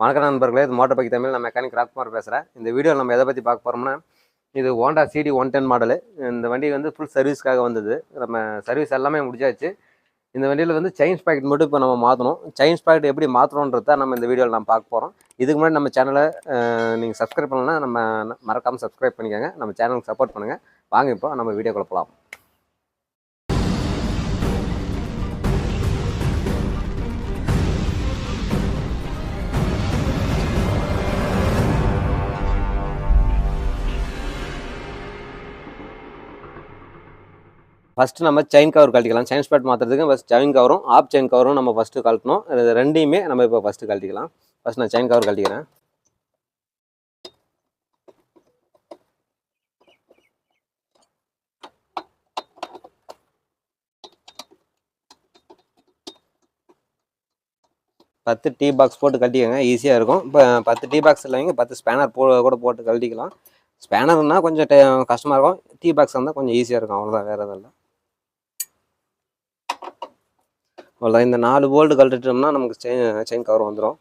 வணக்கம் நண்பர்களே இது மோட்டர் பைக் தமிழ். நான் மெக்கானிக் ராஜ்குமார் பேசுகிறேன் இந்த வீடியோவில் நம்ம எதை பற்றி பார்க்க போகிறோம்னா இது Honda CD one ten model இந்த வண்டி வந்து ஃபுல் சர்வீஸ்க்காக வந்தது. நம்ம சர்வீஸ் எல்லாமே முடிச்சாச்சு. இந்த வண்டியில் வந்து செயின்ஸ் பாக்கெட் மட்டும் இப்போ நம்ம மாற்றணும் சைன்ஸ் பாக்கெட் எப்படி மாற்றணுன்றத நம்ம இந்த வீடியோவில் நம்ம பார்க்க போகிறோம் இதுக்கு முன்னாடி நம்ம சேனலை நீங்கள் சப்ஸ்கிரைப் பண்ணலன்னா நம்ம மறக்காமல் சப்ஸ்கிரைப் பண்ணிக்கோங்க. நம்ம சேனலுக்கு சப்போர்ட் பண்ணுங்கள் வாங்க இப்போ நம்ம வீடியோ குழப்பலாம் ஃபஸ்ட்டு நம்ம செயின் கவர் கழட்டிக்கலாம். செயின் ஸ்பேட் மாற்றுறதுக்கு ஃபஸ்ட் செயின் கவரும் ஆப் செயின் கவரும் நம்ம ஃபஸ்ட்டு கழட்டணும். இது ரெண்டையுமே நம்ம இப்போ ஃபஸ்ட்டு கழட்டிக்கலாம். ஃபஸ்ட் நான் செயின் கவர் கழட்டிக்கிறேன். பத்து டீ பாக்ஸ் போட்டு கழட்டிக்கோங்க. ஈஸியாக இருக்கும். இப்போ பத்து டீ பாக்ஸ் இல்லைங்க பத்து ஸ்பேனர் போ கூட போட்டு கழட்டிக்கலாம். ஸ்பேனர்னால் கொஞ்சம் கஷ்டமாக இருக்கும். டீ பாக்ஸ் இருந்தால் கொஞ்சம் ஈஸியாக இருக்கும். அவ்வளோதான் வேறு எதுவும் இல்லை. அவ்வளோதான் இந்த நாலு போல்டு கழட்டிட்டோம்னா நமக்கு செயின் செயின் கவர் வந்துடும்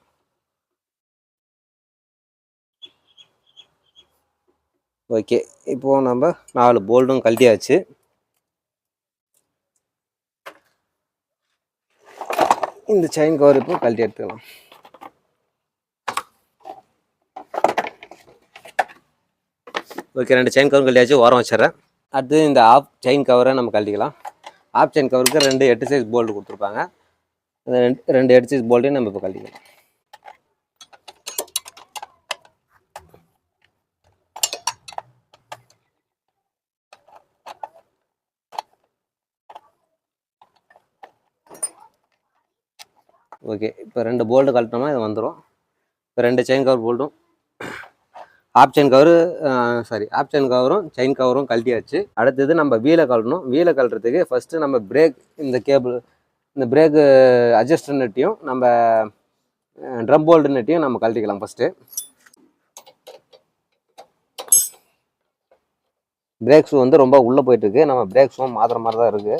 ஓகே இப்போது நம்ம நாலு போல்டும் கழட்டியாச்சு. இந்த செயின் கவர் இப்போ கழட்டி எடுத்துக்கலாம். ஓகே ரெண்டு செயின் கவர் கழட்டியாச்சு. ஓரம் வச்சிடுறேன். அடுத்து இந்த ஆஃப் செயின் கவரை நம்ம கழட்டிக்கலாம். ஆஃப் செயின் கவருக்கு ரெண்டு எட்டு சைஸ் போல்டு கொடுத்துருப்பாங்க. அந்த ரெண்டு ரெண்டு எட்டு சைஸ் போல்ட்டையும் நம்ம இப்போ கழிக்கலாம் ஓகே இப்போ ரெண்டு போல்டு கழட்டினோம்னா இது வந்துடும் இப்போ ரெண்டு chain cover போல்டும் half chain cover sorry half chain கவரும் செயின் கவரும் கழட்டியாச்சு. அடுத்தது நம்ம வீலை கழட்டணும். வீலை கழட்டுறதுக்கு ஃபஸ்ட்டு நம்ம பிரேக் இந்த கேபிள் இந்த பிரேக்கு அட்ஜஸ்டர் நெட்டையும் நம்ம ட்ரம் போல்டு நெட்டையும் நம்ம கழட்டிக்கலாம் ஃபஸ்ட்டு பிரேக் ஷூ வந்து ரொம்ப உள்ளே போயிட்டுருக்கு நம்ம பிரேக் ஷூ மாற்றுற மாதிரி தான் இருக்குது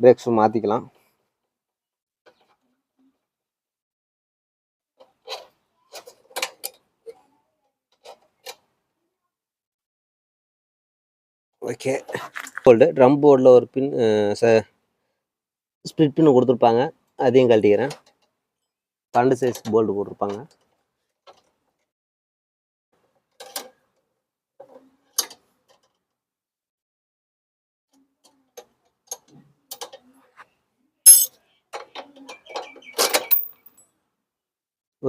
பிரேக் ஷூ மாற்றிக்கலாம் ஓகே. போல்டு ட்ரம் போர்டில் ஒரு பின் ச ஸ்ப்ளிட் பின் கொடுத்துருப்பாங்க. அதையும் கழட்டிக்கிறேன். பன்னெண்டு சைஸ் போல்டு போட்டிருப்பாங்க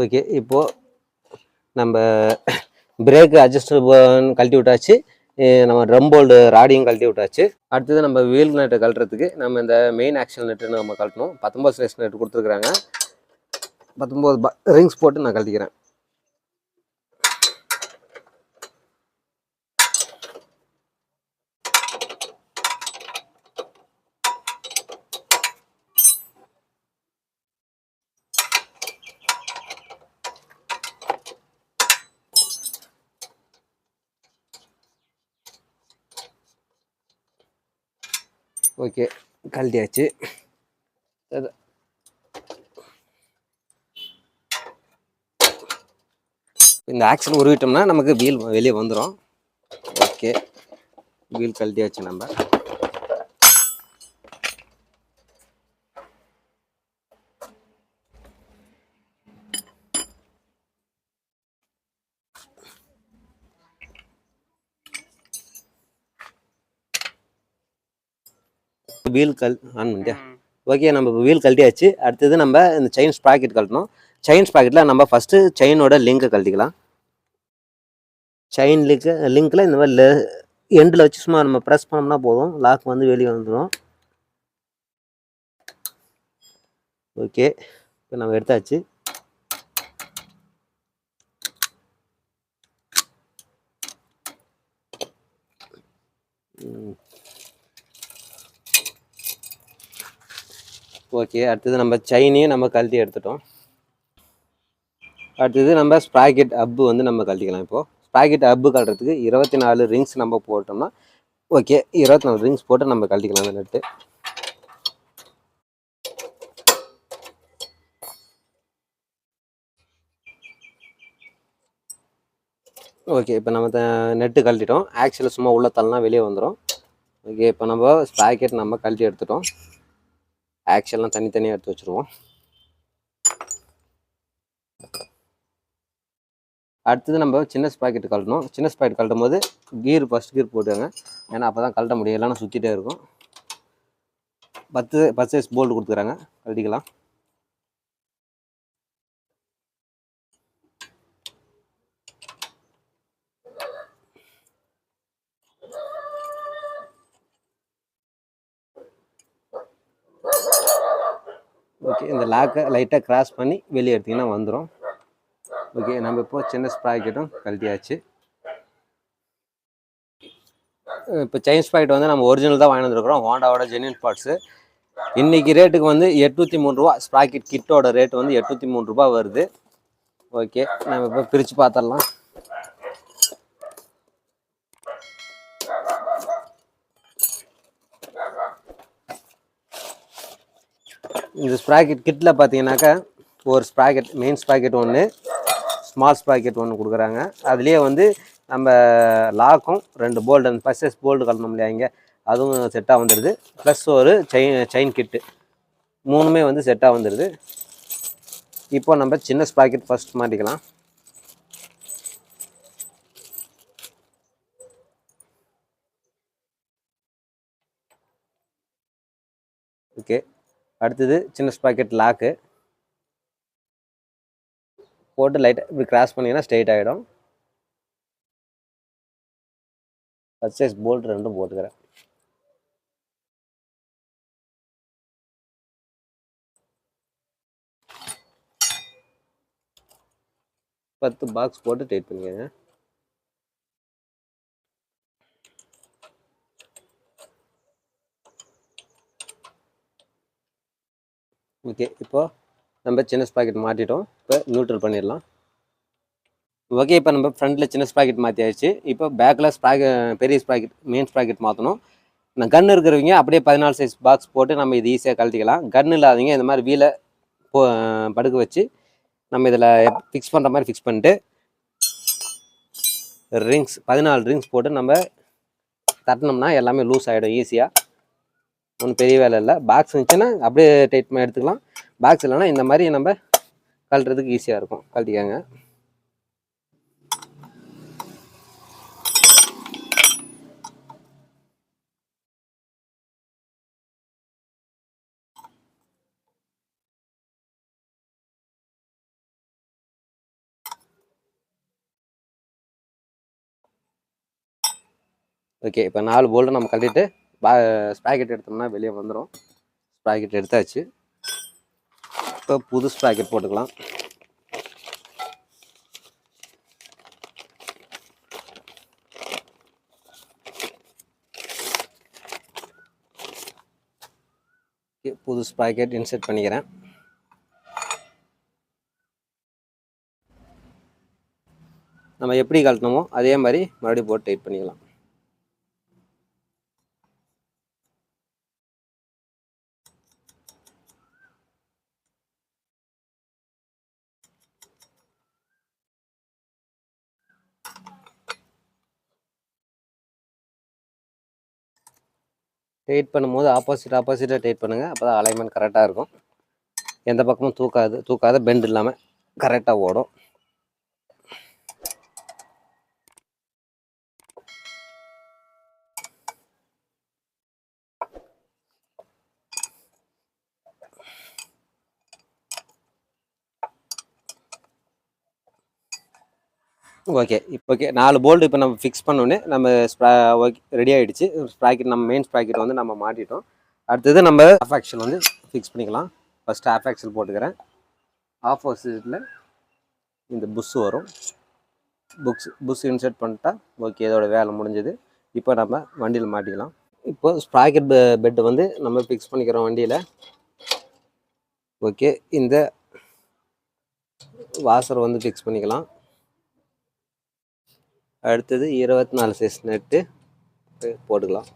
ஓகே இப்போது நம்ம பிரேக் அட்ஜஸ்டர் கழட்டி விட்டாச்சு. நம்ம ரம்போல்டு ராடியும் கழட்டி விட்டாச்சு. அடுத்தது நம்ம வீல் நெட்டை கழட்டுறதுக்கு நம்ம இந்த மெயின் ஆக்ஷன் நெட்டுன்னு நம்ம கழட்டணும். பத்தொம்பது ஸ்லேஸ் நெட் கொடுத்துருக்குறாங்க. பத்தொம்பது ரிங்ஸ் போட்டு நான் கழட்டிக்கிறேன். ஓகே கழட்டியாச்சு. இந்த ஆக்சல் உருவிட்டோம்னா நமக்கு வீல் வெளியே வந்துடும் ஓகே வீல் கழட்டியாச்சு நம்ம. வீல் கல் ஆன் பண்ணிட்டியா? ஓகே நம்ம வீல் கழட்டியாச்சு. அடுத்தது நம்ம இந்த செயின் ஸ்ப்ராக்கெட் கழட்டணும். செயின் ஸ்ப்ராக்கெட்டில் நம்ம ஃபஸ்ட்டு செயினோட லிங்கை கழட்டிக்கலாம். செயின் லிங்க்கு லிங்க்கில் இந்த மாதிரி எண்டில் வச்சு சும்மா நம்ம ப்ரெஸ் பண்ணோம்னா போதும். லாக் வந்து வெளியே வந்துடும் ஓகே இப்போ நம்ம எடுத்தாச்சு. ஓகே அடுத்தது நம்ம செயினையும் நம்ம கழட்டி எடுத்துட்டோம். அடுத்தது நம்ம ஸ்ப்ராக்கெட் அப்பு வந்து நம்ம கழட்டிக்கலாம் இப்போது ஸ்ப்ராக்கெட் அப்பு கழட்டுறதுக்கு இருபத்தி நாலு ரிங்ஸ் நம்ம போட்டோம்னா ஓகே இருபத்தி நாலு ரிங்ஸ் போட்டு நம்ம கழட்டிக்கலாம் அந்த நட்டு ஓகே இப்போ நம்ம த- நெட்டு கழட்டிட்டோம். ஆக்சுவலாக சும்மா உள்ள தள்ளனா வெளியே வந்துடும் ஓகே இப்போ நம்ம ஸ்ப்ராக்கெட் நம்ம கழட்டி எடுத்துட்டோம். ஆக்சுவலாம் தனித்தனியாக எடுத்து வச்சுருவோம். அடுத்தது நம்ம சின்ன ஸ்ப்ராக்கெட் கழட்டணும். சின்ன ஸ்பாக்கெட் கழட்டும் போது கீர் ஃபஸ்ட் கீர் போட்டுங்க ஏன்னா அப்போ தான் கழட்ட முடியும். இல்லைன்னா சுற்றிட்டே இருக்கும். பத்து பத்து சைஸ் போல்டு கொடுத்துக்கிறாங்க. கழட்டிக்கலாம். ஓகே இந்த லாக்கை லைட்டாக கிராஸ் பண்ணி வெளியே எடுத்திங்கன்னா வந்துடும் ஓகே நம்ம இப்போ சின்ன ஸ்ப்ராக்கெட்டும் கழட்டியாச்சு. இப்போ செயின் ஸ்ப்ராக்கெட் வந்து நம்ம ஒரிஜினல் தான் வாங்கி வந்துருக்குறோம். ஹோண்டாவோட ஜென்யூன் பார்ட்ஸு இன்றைக்கி ரேட்டுக்கு வந்து எட்நூற்றி மூணு ரூபா. ஸ்ப்ராக்கெட் கிட்டோட ரேட் வந்து எட்நூற்றி மூணு ரூபா வருது. ஓகே நம்ம இப்போ பிரித்து பார்த்துடலாம். இந்த ஸ்ப்ராக்கெட் கிட்டில் பார்த்தீங்கன்னாக்கா ஒரு ஸ்ப்ராக்கெட் மெயின் ஸ்ப்ராக்கெட் ஒன்று ஸ்மால் ஸ்ப்ராக்கெட் ஒன்று கொடுக்குறாங்க. அதுலேயே வந்து நம்ம லாக்கும் ரெண்டு போல்டு அந்த ஃபஸ்ட் போல்டு கலந்தோம் இல்லையா இங்கே அதுவும் செட்டாக வந்துடுது ப்ளஸ் ஒரு செயின் செயின் கிட்டு மூணுமே வந்து செட்டாக வந்துடுது இப்போ நம்ம சின்ன ஸ்ப்ராக்கெட் ஃபஸ்ட் மாட்டிக்கலாம். ஓகே அடுத்தது சின்ன ஸ்பாக்கெட் லாக்கு போட்டு லைட்டாக இப்படி கிராஸ் பண்ணிங்கன்னா ஸ்ட்ரெயிட் ஆகிடும் ஃபஸ்ட் சைஸ் போல்ட் ரெண்டும் போட்டுக்கிறேன். பத்து பாக்ஸ் போட்டு டைட் பண்ணிக்கோங்க. ஓகே இப்போது நம்ம சின்ன ஸ்பாக்கெட் மாட்டிட்டோம் இப்போ நியூட்ரல் பண்ணிடலாம். ஓகே இப்போ நம்ம ஃப்ரண்ட்டில் சின்ன ஸ்பாக்கெட் மாற்றியாச்சு இப்போ பேக்கில் ஸ்ப்ராக பெரிய ஸ்ப்ராக்கெட் மெயின் ஸ்ப்ராக்கெட் மாற்றணும் நான் கன் இருக்கிறவங்க அப்படியே பதினாலு சைஸ் பாக்ஸ் போட்டு நம்ம இது ஈஸியாக கழட்டிக்கலாம். கன் இல்லாதவங்க இந்த மாதிரி வீலை போ படுக்க வச்சு நம்ம இதில் ஃபிக்ஸ் பண்ணுற மாதிரி ஃபிக்ஸ் பண்ணிட்டு ரிங்ஸ் பதினாலு ரிங்ஸ் போட்டு நம்ம தட்டினோம்னா எல்லாமே லூஸ் ஆகிடும் ஈஸியாக ஒன்றும் பெரிய வேலை இல்லை. பாக்ஸ் இருந்துச்சுன்னா அப்படியே டைட் எடுத்துக்கலாம். பாக்ஸ் இல்லைன்னா இந்த மாதிரி நம்ம கழட்டுறதுக்கு ஈஸியாக இருக்கும். கழட்டிக்காங்க. ஓகே இப்போ நாலு போல்டு நம்ம கழட்டிட்டு பா ஸ்பாக்கெட் எடுத்தோம்னா வெளியே வந்துடும் ஸ்பாக்கெட் எடுத்தாச்சு. இப்போ புது ஸ்பாக்கெட் போட்டுக்கலாம். புது ஸ்பாக்கெட் இன்செர்ட் பண்ணிக்கிறேன். நம்ம எப்படி கழட்டணுமோ அதே மாதிரி மறுபடியும் போட்டு டைட் பண்ணிக்கலாம். டைட் பண்ணும்போது ஆப்போசிட் ஆப்போசிட்டாக டைட் பண்ணுங்கள் அப்போ தான் அலைன்மெண்ட் கரெக்டாக இருக்கும். எந்த பக்கமும் தூக்காது தூக்காத பெண்ட் இல்லாமல் கரெக்டாக ஓடும். ஓகே இப்போ ஓகே நாலு போல்டு இப்போ நம்ம ஃபிக்ஸ் பண்ணோன்னே நம்ம ஸ்ப்ரா ஓகே ரெடி ஆகிடுச்சு ஸ்ப்ராக்கெட் நம்ம மெயின் ஸ்ப்ராக்கெட் வந்து நம்ம மாட்டிட்டோம். அடுத்தது நம்ம ஆஃப் ஆக்ஷன் வந்து ஃபிக்ஸ் பண்ணிக்கலாம். ஃபஸ்ட்டு ஆஃப் ஆக்ஷன் போட்டுக்கிறேன். ஆப்போசிட்டில் இந்த புஷ் வரும். புக்ஸ் புஷ் இன்சர்ட் பண்ணிட்டா ஓகே இதோட வேலை முடிஞ்சது. இப்போ நம்ம வண்டியில் மாட்டிக்கலாம். இப்போ ஸ்ப்ராக்கெட் பெட் வந்து நம்ம ஃபிக்ஸ் பண்ணிக்கிறோம் வண்டியில். ஓகே இந்த வாசர் வந்து ஃபிக்ஸ் பண்ணிக்கலாம். அடுத்தது இருபத்தி நாலு சைஸ் நெட்டு போட்டுக்கலாம்.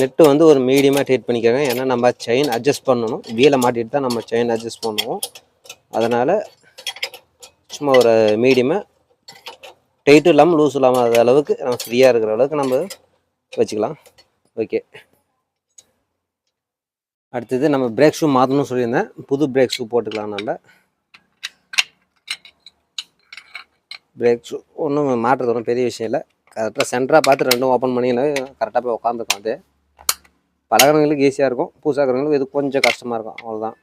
நெட்டு வந்து ஒரு மீடியமாக டைட் பண்ணிக்கிறேன் ஏன்னா நம்ம செயின் அட்ஜஸ்ட் பண்ணணும். வீலை மாட்டிட்டு தான் நம்ம செயின் அட்ஜஸ்ட் பண்ணுவோம். அதனால் சும்மா ஒரு மீடியமாக டைட்டும் இல்லாமல் லூஸ் இல்லாமல் அளவுக்கு நம்ம ஃப்ரீயாக இருக்கிற அளவுக்கு நம்ம வச்சுக்கலாம். ஓகே அடுத்தது நம்ம பிரேக் ஷூ மாற்றணும்னு சொல்லியிருந்தேன். புது பிரேக் ஷூ போட்டுக்கலாம் நம்ம. பிரேக் ஷூ ஒன்றும் மாற்றுறது ஒன்றும் பெரிய விஷயம் இல்லை. கரெக்டாக சென்டராக பார்த்து ரெண்டும் ஓப்பன் பண்ணிங்கன்னா கரெக்டாக போய் உட்காந்துருக்கோம் அது. பழகிறவங்களுக்கு ஈஸியாக இருக்கும். பூசாக்கிறவங்களுக்கு இது கொஞ்சம் கஷ்டமாக இருக்கும். அவ்வளோதான்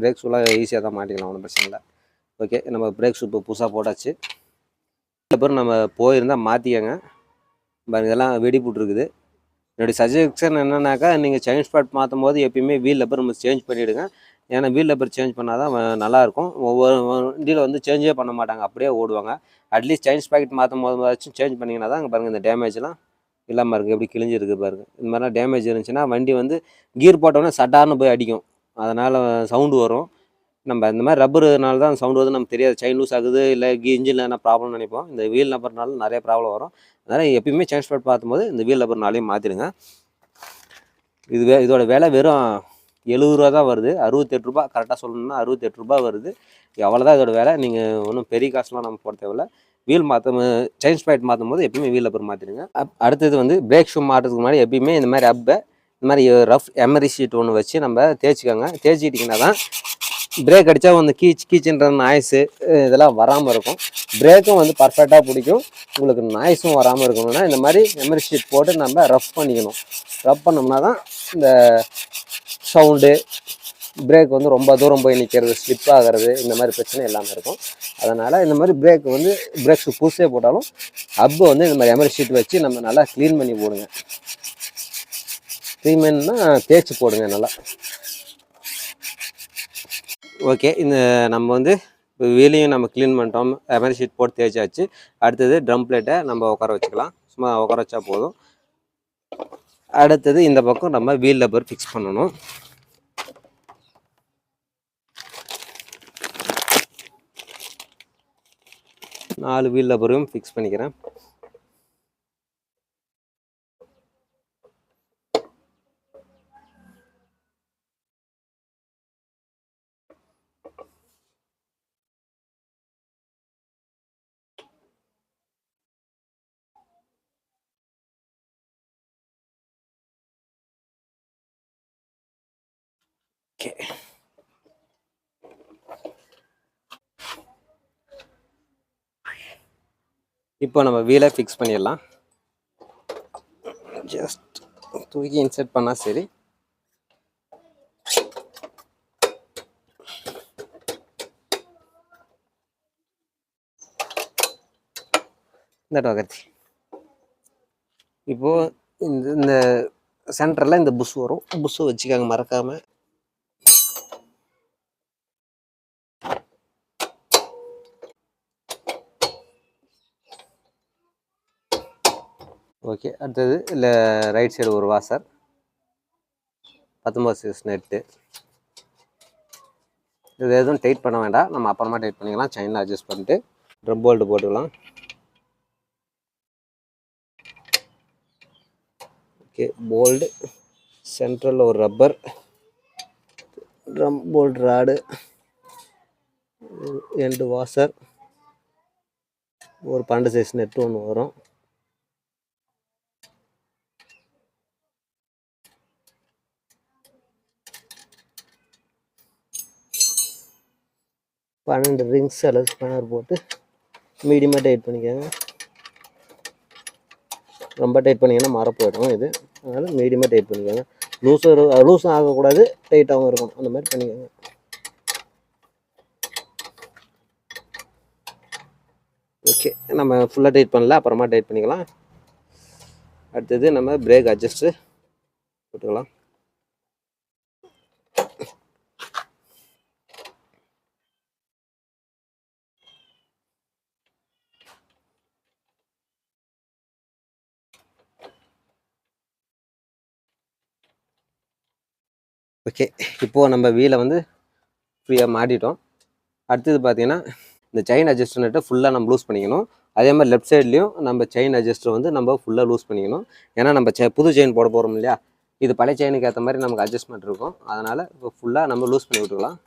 பிரேக் ஷூலாம் ஈஸியாக தான் மாட்டிக்கலாம். ஒன்றும் பிரச்சனை இல்லை. ஓகே நம்ம பிரேக் ஷூ இப்போ புதுசாக போட்டாச்சு. அப்புறம் நம்ம போயிருந்தால் மாற்றிக்கங்க பாருங்க இதெல்லாம் வெடி போட்டுருக்குது என்னுடைய சஜஷன் என்னன்னாக்கா நீங்கள் செயின் ஸ்பாட் மாற்றும் போது எப்பயுமே வீல் லப்பர் நம்ம சேஞ்ச் பண்ணிவிடுங்க ஏன்னா வீல் லப்பர் சேஞ்ச் பண்ணால் தான் நல்லாயிருக்கும். ஒவ்வொரு வண்டியில் வந்து சேஞ்சே பண்ண மாட்டாங்க. அப்படியே ஓடுவாங்க. அட்லீஸ்ட் செயின் பாக்கெட் மாற்றும் போதாச்சும் சேஞ்ச் பண்ணிங்கன்னா தான் பாருங்கள் இந்த டேமேஜ்லாம் இல்லாமல் இருக்குது எப்படி கிழிஞ்சிருக்கு பாருங்கள் இந்த மாதிரிலாம் டேமேஜ் இருந்துச்சுன்னா வண்டி வந்து கீர் போட்டோன்னே சட்டார்னு போய் அடிக்கும். அதனால் சவுண்டு வரும். நம்ம இந்த மாதிரி ரப்பருனால தான் சவுண்டு வருது நமக்கு தெரியாது. செயின் லூஸ் ஆகுது இல்லை கீ இன்ஜினில் என்ன ப்ராப்ளம் நினைப்போம். இந்த வீல் நம்பர்னாலும் நிறைய ப்ராப்ளம் வரும். அதனால் எப்பயுமே சேஞ்ச் ஸ்பாட் பார்க்கும்போது இந்த வீல் நம்பர்னாலையும் மாற்றிடுங்க இது வே இதோட விலை வெறும் எழுபது ரூபா தான் வருது. அறுபத்தெட்டு ரூபா கரெக்டாக சொல்லணும்னா அறுபத்தெட்டு ரூபா வருது. அவ்வளோதான் இதோட விலை. நீங்கள் ஒன்றும் பெரிய காசுலாம் நம்ம போட தேவையில்ல. வீல் மாற்றும் செயின் ஸ்பாட் மாற்றும் போது எப்பயுமே வீல் அப்புறம் மாற்றிடுங்க அடுத்தது வந்து பிரேக் ஷூ மாட்டுறதுக்கு முன்னாடி எப்பயுமே இந்த மாதிரி அப்பை இந்த மாதிரி ரஃப் எமரி ஷீட் ஒன்று வச்சு நம்ம தேய்ச்சிக்கோங்க. தேய்ச்சிக்கிட்டிங்கன்னா தான் பிரேக் அடித்தா வந்து கீச் கீச்சுன்ற நாய்ஸு இதெல்லாம் வராமல் இருக்கும். பிரேக்கும் வந்து பர்ஃபெக்டாக பிடிக்கும். உங்களுக்கு நாய்ஸும் வராமல் இருக்கணும்னா இந்த மாதிரி மெமரி ஷீட் போட்டு நம்ம ரஃப் பண்ணிக்கணும். ரஃப் பண்ணோம்னா தான் இந்த சவுண்டு பிரேக் வந்து ரொம்ப தூரம் போய் நிற்கிறது ஸ்லிப் ஆகிறது இந்த மாதிரி பிரச்சனை எல்லாமே இருக்கும். அதனால் இந்த மாதிரி பிரேக் வந்து பிரேக் புதுசே போட்டாலும் அப்பு வந்து இந்த மாதிரி எமரி ஷீட் வச்சு நம்ம நல்லா க்ளீன் பண்ணி போடுங்க. க்ளீன் பண்ணால் தேய்ச்சி போடுங்க நல்லா. ஓகே இந்த நம்ம வந்து வீலையும் நம்ம க்ளீன் பண்ணிட்டோம். எமரி ஷீட் போட்டு தேய்ச்சாச்சு. அடுத்தது ட்ரம் பிளேட்டை நம்ம உட்கார வச்சுக்கலாம். சும்மா உட்கார வச்சா போதும். அடுத்தது இந்த பக்கம் நம்ம வீல் லப்பர் ஃபிக்ஸ் பண்ணணும். நாலு வீல் லப்பரும் ஃபிக்ஸ் பண்ணிக்கிறேன். ஓகே. இப்போ நம்ம வீலை ஃபிக்ஸ் பண்ணிடலாம். ஜஸ்ட் தூக்கி இன்சர்ட் பண்ணால் சரி. இந்த டோகர்த்தி இப்போது இந்த இந்த சென்டரில் இந்த புஷ் வரும். புஷ்ஷை வச்சுக்காங்க மறக்காமல் ஓகே. அடுத்தது இல்லை ரைட் சைடு ஒரு வாசர். பத்தொம்பது சைஸ் நெட்டு இது எதுவும் டைட் பண்ண வேண்டாம். நம்ம அப்புறமா டைட் பண்ணிக்கலாம். செயினில் அட்ஜஸ்ட் பண்ணிட்டு ட்ரம் போல்ட்டு போட்டுக்கலாம். ஓகே போல்டு சென்ட்ரலில் ஒரு rubber drum bolt rod and washer. ஒரு பன்னெண்டு சைஸ் நெட்டு ஒன்று வரும். பன்னெண்டு ரிங்ஸ் அல்லது ஸ்பேனர் போட்டு மீடியமாக டைட் பண்ணிக்கோங்க. ரொம்ப டைட் பண்ணிங்கன்னா மர போயிடும் இது. அதனால் மீடியமாக டைட் பண்ணிக்கோங்க. லூஸும் லூஸும் ஆகக்கூடாது டைட்டாகவும் இருக்கணும். அந்த மாதிரி பண்ணிக்கோங்க. ஓகே நம்ம ஃபுல்லாக டைட் பண்ணல அப்புறமா டைட் பண்ணிக்கலாம். அடுத்தது நம்ம பிரேக் அட்ஜஸ்ட்டு போட்டுக்கலாம். ஓகே இப்போது நம்ம வீலை வந்து ஃப்ரீயாக மாட்டிட்டோம். அடுத்தது பார்த்தீங்கன்னா இந்த செயின் அட்ஜஸ்டர்னட்டை ஃபுல்லாக நம்ம லூஸ் பண்ணிக்கணும். அதே மாதிரி லெஃப்ட் சைட்லேயும் நம்ம செயின் அட்ஜஸ்டர் வந்து நம்ம ஃபுல்லாக லூஸ் பண்ணிக்கணும். ஏன்னா நம்ம செ புது செயின் போட போகிறோம் இல்லையா? இது பழைய செயினுக்கு ஏற்ற மாதிரி நமக்கு அட்ஜஸ்ட்மெண்ட் இருக்கும். அதனால் இப்போ ஃபுல்லாக நம்ம லூஸ் பண்ணி விட்டுக்கலாம்.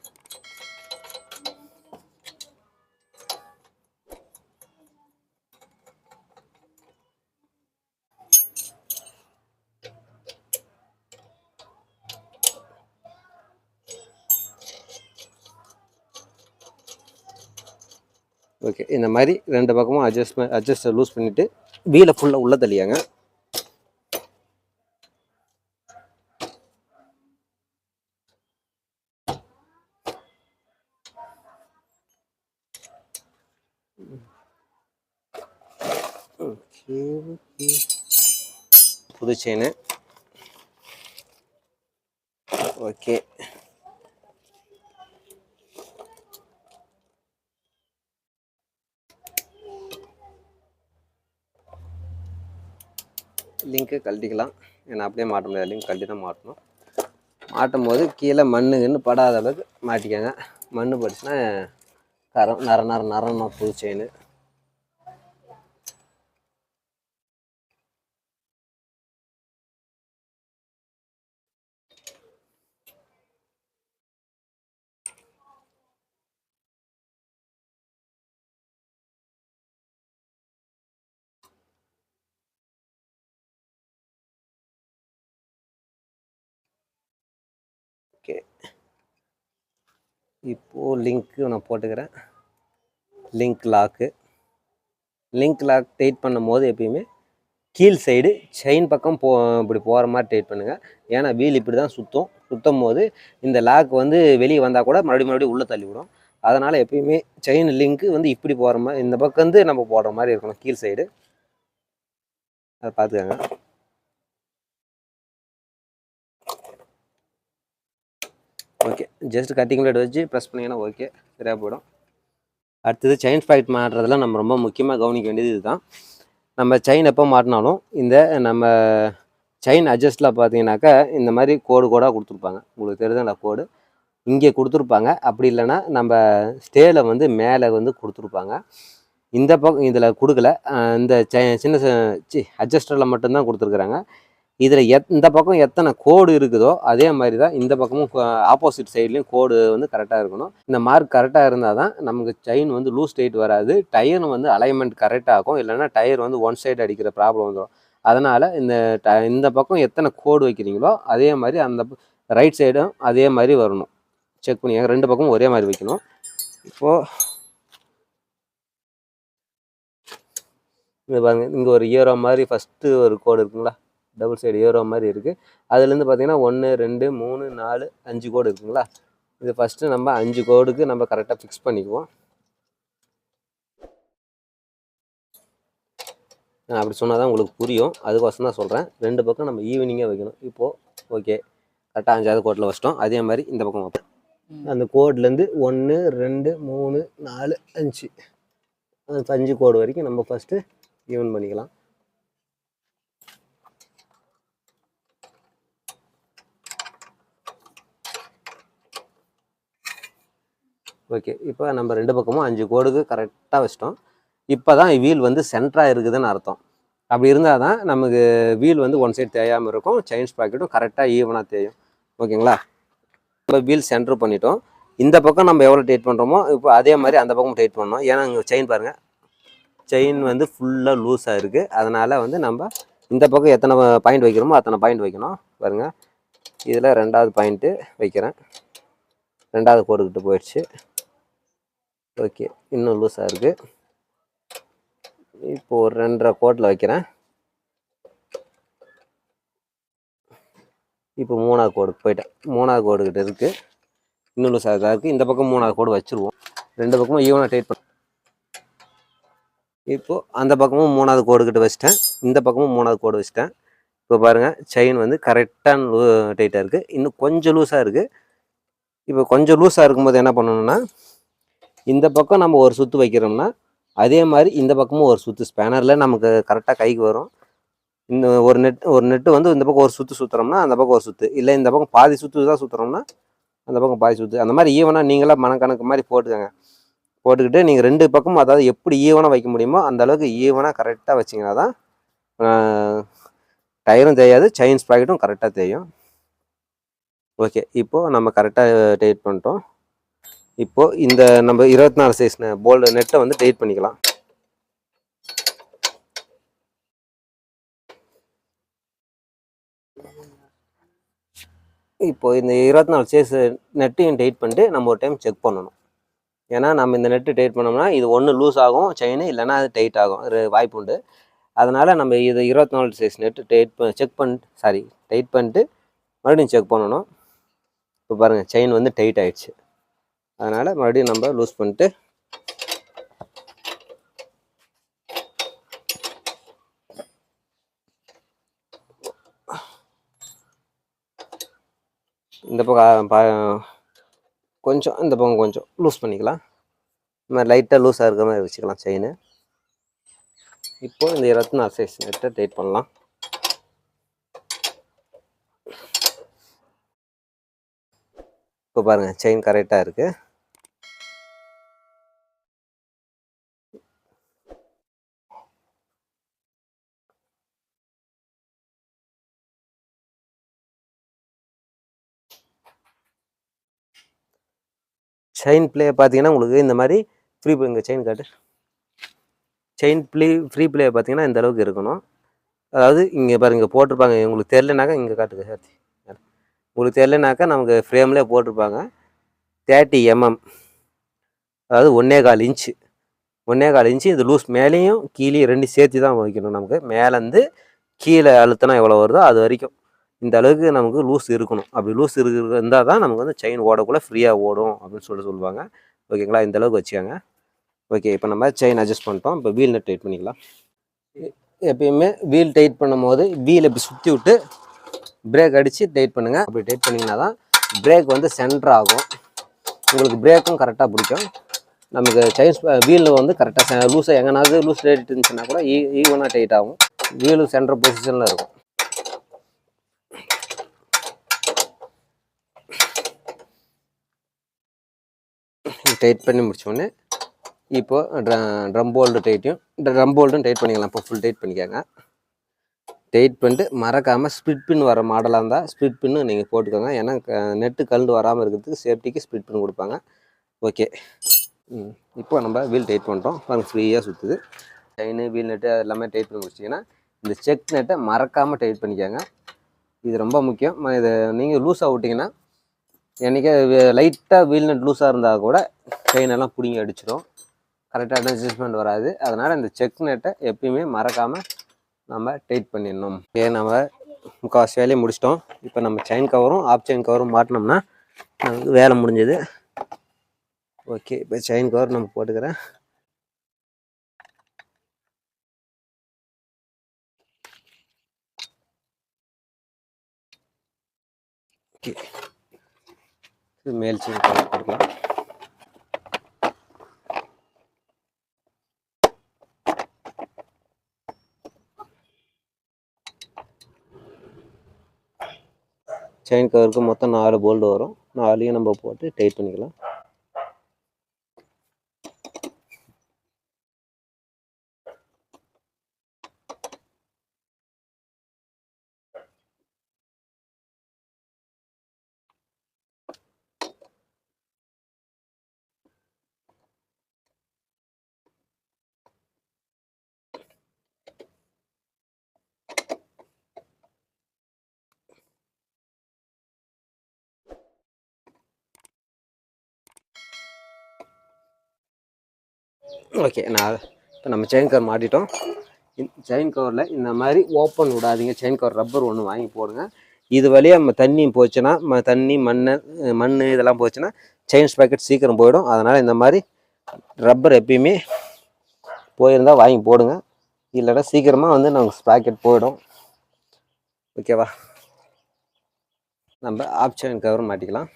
ஓகே இந்த மாதிரி ரெண்டு பக்கமும் அட்ஜஸ்ட் அட்ஜஸ்ட் லூஸ் பண்ணிவிட்டு வீலை ஃபுல்லாக உள்ளே தள்ளியாங்க. ஓகே புது செயின் ஓகே லிங்க்கு கழட்டிக்கலாம். ஏன்னா அப்படியே மாட்ட முடியாது. லிங்க் கழட்டி தான் மாட்டணும். மாட்டும் போது கீழே மண்ணுன்னு படாத அளவுக்கு மாட்டிக்காங்க. மண் படிச்சுன்னா கரம் நர நர நரணும் புது செயின் ஓகே இப்போது லிங்க்கு நான் போட்டுக்கிறேன். Link lock link lock tight பண்ணும் போது எப்பயுமே கீழ் சைடு செயின் பக்கம் போ இப்படி போகிற மாதிரி டைட் பண்ணுங்கள் ஏன்னா வீல் இப்படி தான் சுற்றும் சுற்றும் போது இந்த லாக் வந்து வெளியே வந்தால் கூட மறுபடியும் மறுபடியும் உள்ளே தள்ளிவிடும். அதனால் எப்பயுமே செயின் லிங்க்கு வந்து இப்படி போகிற மாதிரி இந்த பக்கம் வந்து நம்ம போடுற மாதிரி இருக்கணும் கீழ் சைடு அதை பார்த்துக்கோங்க. ஓகே ஜஸ்ட் கட்டிங் பிளேட் வச்சு ப்ரெஸ் பண்ணிங்கன்னா ஓகே சரியாக போயிடும். அடுத்தது செயின் ஸ்பாக்கெட் மாட்டுறதுல நம்ம ரொம்ப முக்கியமாக கவனிக்க வேண்டியது இதுதான். நம்ம செயின் எப்போ மாட்டினாலும் இந்த நம்ம செயின் அட்ஜஸ்ட்டில் பார்த்தீங்கன்னாக்கா இந்த மாதிரி கோடு கோடாக கொடுத்துருப்பாங்க. உங்களுக்கு தெரியுதுங்களா கோடு இங்கே கொடுத்துருப்பாங்க. அப்படி இல்லைன்னா நம்ம ஸ்டேயில் வந்து மேலே வந்து கொடுத்துருப்பாங்க. இந்த பக்கம் இதில் கொடுக்கல. இந்த சின்ன சி அட்ஜஸ்டரில் மட்டும்தான் கொடுத்துருக்குறாங்க. இதில் எத் இந்த பக்கம் எத்தனை கோடு இருக்குதோ அதே மாதிரி தான் இந்த பக்கமும் ஆப்போசிட் சைட்லேயும் கோடு வந்து கரெக்டாக இருக்கணும். இந்த மார்க் கரெக்டாக இருந்தால் தான் நமக்கு செயின் வந்து லூஸ் டைட் வராது. டயரும் வந்து அலைன்மெண்ட் கரெக்டாக ஆகும். இல்லைன்னா டயர் வந்து ஒன் சைடு அடிக்கிற ப்ராப்ளம் வந்துடும் அதனால் இந்த ட இந்த பக்கம் எத்தனை கோடு வைக்கிறீங்களோ அதே மாதிரி அந்த ரைட் சைடும் அதே மாதிரி வரணும். செக் பண்ணி ரெண்டு பக்கமும் ஒரே மாதிரி வைக்கணும். இப்போது இது பாருங்கள் இங்கே ஒரு ஈரோ மாதிரி ஃபஸ்ட்டு ஒரு கோடு இருக்குங்களா? டபுள் சைடு ஏரோ மாதிரி இருக்குது அதுலேருந்து பார்த்தீங்கன்னா ஒன்று ரெண்டு மூணு நாலு அஞ்சு கோடு இருக்குங்களா? இது ஃபஸ்ட்டு நம்ம அஞ்சு கோடுக்கு நம்ம கரெக்டாக ஃபிக்ஸ் பண்ணிக்குவோம். நான் அப்படி சொன்னால் தான் உங்களுக்கு புரியும். அதுக்கோசரம் தான் சொல்கிறேன் ரெண்டு பக்கம் நம்ம ஈவினிங்காக வைக்கணும். இப்போது ஓகே கரெக்டாக அஞ்சாவது கோட்டில் வச்சிட்டோம். அதே மாதிரி இந்த பக்கம் வைப்போம் அந்த கோட்லேருந்து ஒன்று ரெண்டு மூணு நாலு அஞ்சு. அஞ்சு கோடு வரைக்கும் நம்ம ஃபஸ்ட்டு ஈவன் பண்ணிக்கலாம். ஓகே. இப்போ நம்ம ரெண்டு பக்கமும் அஞ்சு கோடுக்கு கரெக்டாக வச்சிட்டோம். இப்போ தான் வீல் வந்து சென்டராக இருக்குதுன்னு அர்த்தம். அப்படி இருந்தால் தான் நமக்கு வீல் வந்து ஒன் சைடு தேயாமல் இருக்கும். செயின்ஸ் பாக்கெட்டும் கரெக்டாக ஈவனாக தேயும். ஓகேங்களா? இப்போ வீல் சென்டர் பண்ணிட்டோம். இந்த பக்கம் நம்ம எவ்வளோ டைட் பண்ணுறோமோ இப்போ அதே மாதிரி அந்த பக்கம் டைட் பண்ணோம். ஏன்னா இங்கே செயின் பாருங்கள் செயின் வந்து ஃபுல்லாக லூஸாக இருக்குது அதனால் வந்து நம்ம இந்த பக்கம் எத்தனை பாயிண்ட் வைக்கிறோமோ அத்தனை பாயிண்ட் வைக்கணும். பாருங்கள் இதில் ரெண்டாவது பாயிண்ட்டு வைக்கிறேன். ரெண்டாவது கோடுக்கிட்ட போயிடுச்சு. ஓகே இன்னும் லூஸாக இருக்குது இப்போ ஒரு ரெண்டரை கோட்டில் வைக்கிறேன். இப்போ மூணாவது கோடுக்கு போயிட்டேன். மூணாவது கோடுக்கிட்ட இருக்குது இன்னும் லூஸாக தான் இருக்குது இந்த பக்கம் மூணாவது கோடு வச்சுருவோம். ரெண்டு பக்கமும் ஈவனாக டைட் பண்ண இப்போது அந்த பக்கமும் மூணாவது கோடுக்கிட்ட வச்சிட்டேன். இந்த பக்கமும் மூணாவது கோடு வச்சிட்டேன். இப்போ பாருங்கள் செயின் வந்து கரெக்டான லூ டைட்டாக இருக்குது இன்னும் கொஞ்சம் லூஸாக இருக்குது இப்போ கொஞ்சம் லூஸாக இருக்கும்போது என்ன பண்ணணும்னா இந்த பக்கம் நம்ம ஒரு சுற்று வைக்கிறோம்னா அதே மாதிரி இந்த பக்கமும் ஒரு சுற்று ஸ்பேனரில் நமக்கு கரெக்டாக கைக்கு வரும். இந்த ஒரு நெட் ஒரு நெட்டு வந்து இந்த பக்கம் ஒரு சுற்று சுற்றுறோம்னா அந்த பக்கம் ஒரு சுற்று இல்லை இந்த பக்கம் பாதி சுற்று தான் சுற்றுறோம்னா அந்த பக்கம் பாதி சுற்று அந்த மாதிரி ஈவனாக நீங்களாக மனக்கணக்கு மாதிரி போட்டுக்கோங்க. போட்டுக்கிட்டு நீங்கள் ரெண்டு பக்கமும் அதாவது எப்படி ஈவனாக வைக்க முடியுமோ அந்த அளவுக்கு ஈவனாக கரெக்டாக வச்சிங்கன்னா தான் டயரும் தேயாது செயின் ஸ்ப்ராக்கெட்டும் கரெக்டாக தேயும் ஓகே இப்போது நம்ம கரெக்டாக டைட் பண்ணிட்டோம். இப்போது இந்த நம்ம இருபத்தி நாலு சைஸ் போல்டு நெட்டை வந்து டைட் பண்ணிக்கலாம். இப்போது இந்த இருபத்தி நாலு சைஸ் நெட்டையும் டைட் பண்ணிட்டு நம்ம ஒரு டைம் செக் பண்ணணும். ஏன்னா நம்ம இந்த நெட்டு டைட் பண்ணோம்னா இது ஒன்று லூஸ் ஆகும் செயின் இல்லைன்னா அது டைட் ஆகும். ஒரு வாய்ப்பு உண்டு. அதனால் நம்ம இது இருபத்தி நாலு சைஸ் நெட்டு டைட் செக் பண்ணிட்டு சாரி டைட் பண்ணிட்டு மறுபடியும் செக் பண்ணணும். இப்போ பாருங்கள் செயின் வந்து டைட் ஆகிடுச்சு அதனால் மறுபடியும் நம்ம லூஸ் பண்ணிட்டு இந்த பக்கம் கொஞ்சம் இந்த பக்கம் கொஞ்சம் லூஸ் பண்ணிக்கலாம். இந்த மாதிரி லைட்டாக லூஸாக இருக்கிற மாதிரி வச்சுக்கலாம் செயின் இப்போ இந்த இருபத்தி நாலு சைஸ் நெட்டை டைட் பண்ணலாம். இப்போ பாருங்கள் செயின் கரெக்டாக இருக்குது செயின் பிளே பார்த்தீங்கன்னா உங்களுக்கு இந்த மாதிரி ஃப்ரீ இங்கே செயின் காட்டு செயின் ப்ளே ஃப்ரீ பிளேயை பார்த்தீங்கன்னா இந்த அளவுக்கு இருக்கணும். அதாவது இங்கே பாருங்க இங்கே போட்டிருப்பாங்க. உங்களுக்கு தெரிலனாக்கா இங்கே காட்டுங்க சார் உங்களுக்கு தெரிலனாக்கா நமக்கு ஃப்ரேம்லேயே போட்டிருப்பாங்க. தேர்ட்டி எம்எம் அதாவது ஒன்றே கால் இன்ச்சு ஒன்றே கால் இன்ச்சு இது லூஸ் மேலேயும் கீழேயும் ரெண்டு சேர்த்து தான் வைக்கணும் நமக்கு. மேலேருந்து கீழே அழுத்தினா எவ்வளோ வருதோ அது வரைக்கும். இந்த அளவுக்கு நமக்கு லூஸ் இருக்கணும். அப்படி லூஸ் இருக்கிற இருந்தால் தான் நமக்கு வந்து செயின் ஓடக்குள்ளே ஃப்ரீயாக ஓடும் அப்படின்னு சொல்லி சொல்லுவாங்க. ஓகேங்களா இந்த அளவுக்கு வச்சுக்கோங்க. ஓகே இப்போ நம்ம செயின் அட்ஜஸ்ட் பண்ணிட்டோம். இப்போ வீல் நட் டைட் பண்ணிக்கலாம். எ- எப்பயுமே வீல் டைட் பண்ணும்போது வீல் இப்படி சுற்றி விட்டு பிரேக் அடித்து டைட் பண்ணுங்கள் அப்படி டைட் பண்ணிங்கன்னா தான் பிரேக் வந்து சென்டர் ஆகும். உங்களுக்கு பிரேக்கும் கரெக்டாக பிடிக்கும். நமக்கு செயின் வீல் வந்து கரெக்டாக லூஸாக எங்கனாவது லூஸ் டைட் இருந்துச்சுன்னா கூட ஈ ஈவனாக டைட் ஆகும். வீலும் சென்டர் பொசிஷனில் இருக்கும். டைட் பண்ணி முடிச்சோடனே ட்ர ட்ரம் போல்டு டைட்டையும் ட்ரம் போல்டும் டைட் பண்ணிக்கலாம். இப்போ ஃபுல் டைட் பண்ணிக்கோங்க. டைட் பண்ணிட்டு மறக்காமல் ஸ்பிட் பின் வர மாடலாக இருந்தால் ஸ்பிட் பின்னு நீங்கள் போட்டுக்கோங்க. ஏன்னா நெட்டு கல்டு வராமல் இருக்கிறதுக்கு சேஃப்டிக்கு ஸ்பிட் பின் கொடுப்பாங்க. ஓகே ம். இப்போ நம்ம வீல் டைட் பண்ணிட்டோம். பாருங்கள் ஃப்ரீயாக சுற்றுது செயின் வீல் நெட்டு எல்லாமே டைட் பண்ணி முடிச்சிங்கன்னா இந்த செக் நெட்டை மறக்காமல் டைட் பண்ணிக்கோங்க. இது ரொம்ப முக்கியம். இதை நீங்கள் லூஸாக விட்டிங்கன்னா என்றைக்கே லைட்டாக வீல் நட் லூஸாக இருந்தால் கூட செயின் எல்லாம் பிடிங்கி அடிச்சிடும் கரெக்டாக அட்ஜஸ்ட்மெண்ட் வராது. அதனால் இந்த செக் நெட்டை எப்பயுமே மறக்காமல் நம்ம டைட் பண்ணிடணும். ஏ நம்ம முக்கால்வாசி வேலையை முடிச்சிட்டோம். இப்போ நம்ம செயின் கவரும் ஆப் செயின் கவரும் மாட்டினோம்னா நமக்கு வேலை முடிஞ்சது. ஓகே இப்போ செயின் கவர் நம்ம போட்டுக்கிறேன். ஓகே இது மேல் செயின் கொடுக்கலாம். செயின் கவருக்கு மொத்தம் நாலு போல்டு வரும். நாலையும் நம்ம போட்டு டைட் பண்ணிக்கலாம். ஓகே நான் இப்போ நம்ம செயின் கவர் மாட்டிட்டோம். செயின் கவரில் இந்த மாதிரி ஓப்பன் விடாதீங்க. செயின் கவர் ரப்பர் ஒன்று வாங்கி போடுங்க. இது வழியாக நம்ம தண்ணி போச்சுன்னா ம தண்ணி மண் மண் இதெல்லாம் போச்சுன்னா செயின் ஸ்பாக்கெட் சீக்கிரம் போயிடும். அதனால் இந்த மாதிரி ரப்பர் எப்பயுமே போயிருந்தால் வாங்கி போடுங்க. இல்லைன்னா சீக்கிரமாக வந்து நமக்கு ஸ்பாக்கெட் போயிடும். ஓகேவா நம்ம ஆப் செயின் கவர் மாட்டிக்கலாம்.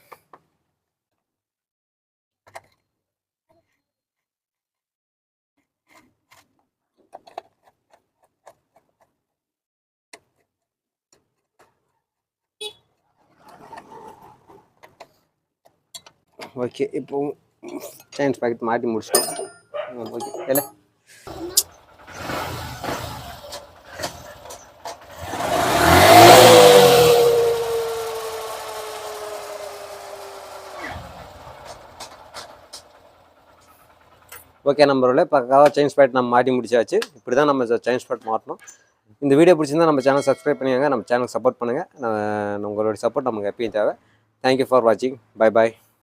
ஓகே இப்போ சயின்ஸ் பாக்கெட் மாட்டி முடிச்சிட்டோம். ஓகே இல்லை ஓகே நம்பரோட பக்காவாக சேஞ்ச் ஸ்பாட் நம்ம மாட்டி முடிச்சாச்சு. இப்படி தான் நம்ம சேஞ்ச் ஸ்பாட் மாட்டணும் இந்த வீடியோ பிடிச்சிருந்தா நம்ம சேனல் சப்ஸ்கிரைப் பண்ணிக்கோங்க. நம்ம சேனல் சப்போர்ட் பண்ணுங்கள் உங்களுடைய சப்போர்ட் நமக்கு எப்பயும் தேவை. தேங்க்யூ ஃபார் வாட்சிங் பை பாய்